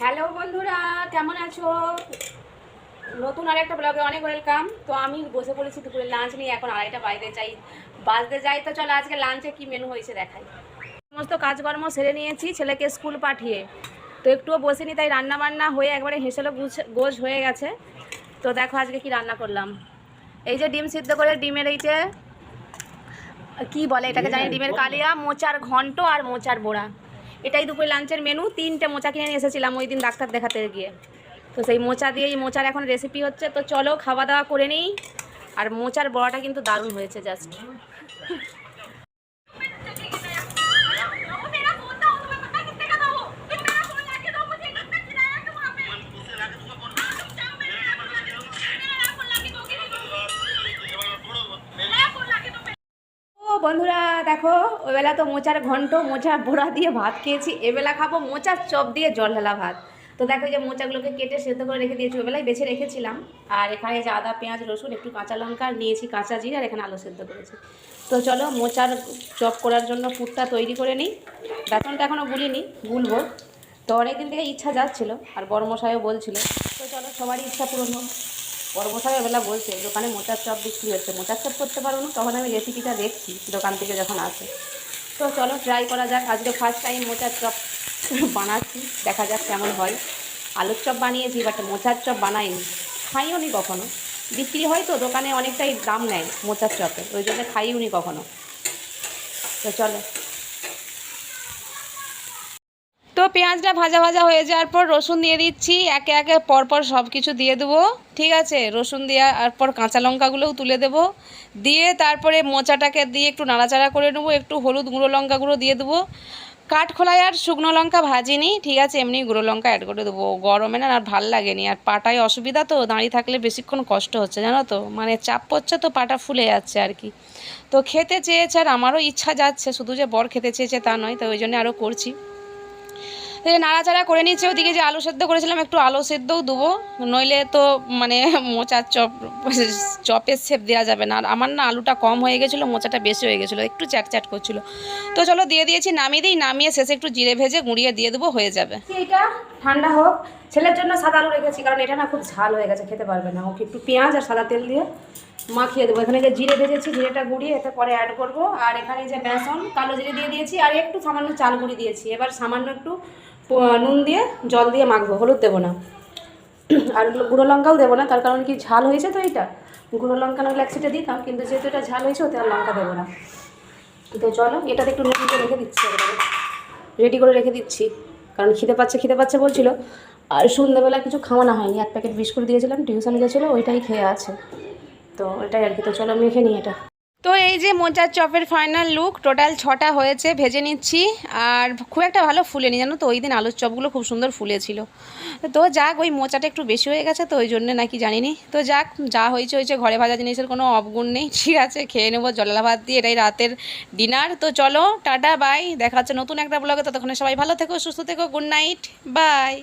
Hello বন্ধুরা কেমন আছো? নতুন আর একটা ব্লগে অনেক ওয়েলকাম তো আমি বসে পড়েছি দুপুরে লাঞ্চ নিয়ে এখন আড়াইটা বাজতে চাই বাজতে যাই। তো চলো আজকে লাঞ্চে কি মেনু হয়েছে দেখাই। সমস্ত কাজকর্ম সেরে নিয়েছি ছেলেকে স্কুল পাঠিয়ে। তো একটুও বসিনি তাই রান্না বান্না হয়ে একবারে হেসেলো গুছ গোছ হয়ে গেছে। তো দেখো আজকে কি রান্না করলাম। এই যে ডিম সিদ্ধ করে ডিমের এই যে কি বলে এটাকে জানি ডিমের কালিয়া মোচার ঘন্ট আর মোচার বোড়া। এটাই দুপুরে লাঞ্চের মেনু তিনটে মোচা কিনে নিয়ে এসেছিলাম ওই দিন ডাক্তার দেখাতে গিয়ে। তো সেই মোচা দিয়ে এই মোচার এখন রেসিপি হচ্ছে। তো চলো খাওয়া দাওয়া করে নিই। আর মোচার বড়াটা কিন্তু দারুণ হয়েছে জাস্ট বন্ধুরা, দেখো, ওবেলা তো মোচার ঘন্ট মোচার বোড়া দিয়ে ভাত খেয়েছি, এবেলা খাব মোচার চপ দিয়ে জল ঢালা ভাত। তো দেখো যে মোচাগুলোকে কেটে সেদ্ধ করে রেখে দিয়েছি ওবেলায় বেছে রেখেছিলাম। আর এখানে যে আদা, পেঁয়াজ, রসুন, একটু কাঁচা লঙ্কা, নিয়েছি কাঁচা জিরে, আর এখানে আলু সেদ্ধ করেছি। তো চলো, মোচার চপ করার জন্য পুরটা তৈরি করে নিই। বেতনটা এখনও গুলিনি, গুলবো। তো অনেকদিন থেকে ইচ্ছা যাচ্ছিল, আর বড় মশাইও বলছিল। তো চলো, সবারই ইচ্ছা পূরণ হোক। বড় এবেলা বলছে দোকানে মোচার চপ বিক্রি হচ্ছে, মোচার চপ করতে পারব না? তখন আমি রেসিপিটা দেখছি, দোকান থেকে যখন আসে। তো চলো ট্রাই করা যাক, আজকে ফার্স্ট টাইম মোচার চপ বানাচ্ছি, দেখা যাক কেমন হয়। আলুর চপ বানিয়েছি বাট মোচার চপ বানাইনি, খাইও নি কখনো? বিক্রি হয় তো, দোকানে অনেকটাই দাম নেয় মোচার চপে ওই জন্য খাইও নি কখনো। তো চলো তো পেঁয়াজটা ভাজা ভাজা হয়ে যাওয়ার পর রসুন দিয়ে দিচ্ছি। একে একে পরপর সব কিছু দিয়ে দেবো। ঠিক আছে? রসুন দেওয়ার পর কাঁচা লঙ্কাগুলোও তুলে দেবো। দিয়ে তারপরে মোচাটাকে দিয়ে একটু নাড়াচাড়া করে নেব। একটু হলুদ গুঁড়ো লঙ্কা গুঁড়ো দিয়ে দেবো। কাঠখোলায় আর শুকনো লঙ্কা ভাজিনি। ঠিক আছে? এমনি গুঁড়ো লঙ্কা অ্যাড করে দেবো। গরমে না, আর ভালো লাগেনি। আর পাটায় অসুবিধা তো, দাঁড়িয়ে থাকলে বেশিক্ষণ কষ্ট হচ্ছে, জানো তো? মানে চাপ পড়ছে তো, পাটা ফুলে যাচ্ছে আর কি। তো খেতে চেয়েছে আর আমারও ইচ্ছা যাচ্ছে। শুধু যে বর খেতে চেয়েছে তা নয়, তো ওই জন্য আরও করছি। নাড়াচাড়া করে নিচ্ছে ওদিকে যে আলু সেদ্ধ করেছিলাম, একটু আলু সেদ্ধও দেবো। নইলে তো মানে মোচার চপ, চপের সেপ দেওয়া যাবে না। আর আমার না আলুটা কম হয়ে গেছিল, মোচাটা বেশি হয়ে গেছিল, একটু চ্যাট চ্যাট করছিল। তো চলো দিয়ে দিয়েছি, নামিয়ে দিই, নামিয়ে শেষে একটু জিরে ভেজে গুঁড়িয়ে দিয়ে দেবো, হয়ে যাবে। এটা ঠান্ডা হোক। ছেলের জন্য সাদা আলু রেখেছি, কারণ এটা না খুব ঝাল হয়ে গেছে, খেতে পারবে না। ওকে একটু পেঁয়াজ আর সাদা তেল দিয়ে মাখিয়ে দেবো। এখানে যে জিরে ভেজেছি, জিরেটা গুঁড়িয়ে এতে পরে অ্যাড করব। আর এখানে যে বেসন, কালো জিরে দিয়ে দিয়েছি, আর একটু সামান্য চাল গুঁড়ি দিয়েছি। এবার সামান্য একটু নুন দিয়ে জল দিয়ে মাখবো, হলুদ দেবো না। আর গুঁড়ো লঙ্কাও দেবো না, তার কারণ কি ঝাল হয়েছে তো এটা? গুঁড়ো লঙ্কা নাহলে এক সিটে দিতাম, কিন্তু যেহেতু এটা ঝাল হয়েছে, ওতে আর লঙ্কা দেবো না। তো চলো, এটাতে একটু নুন রেখে দিচ্ছি রেডি করে রেখে দিচ্ছি, কারণ খিদে পাচ্ছে খিদে পাচ্ছে বলছিল। আর সন্ধ্যেবেলা কিছু খাওয়ানো হয়নি, এক প্যাকেট বিস্কুট দিয়েছিলাম, টিউশন গেছিল, ওইটাই খেয়ে আছে। তো ওইটাই আর কি, তো চলো মেখে নিই এটা। তো এই যে মোচার চপের ফাইনাল লুক টোটাল ছটা হয়েছে, ভেজে নিচ্ছি। আর খুব একটা ভালো ফুলেনি, জানো তো? ওই দিন আলুর চপগুলো খুব সুন্দর ফুলেছিল। তো যাক, ওই মোচাটা একটু বেশি হয়ে গেছে, তো ওই জন্য নাকি জানিনি। তো যাক, যা হয়েছে হয়েছে, ঘরে ভাজা জিনিসের কোনো অবগুণ নেই, ঠিক আছে, খেয়ে নেব জলা ভাত দিয়ে, এটাই রাতের ডিনার তো চলো, টাটা বাই দেখা হচ্ছে নতুন একটা ব্লগে ততক্ষণে সবাই ভালো থেকো, সুস্থ থেকো গুড নাইট বাই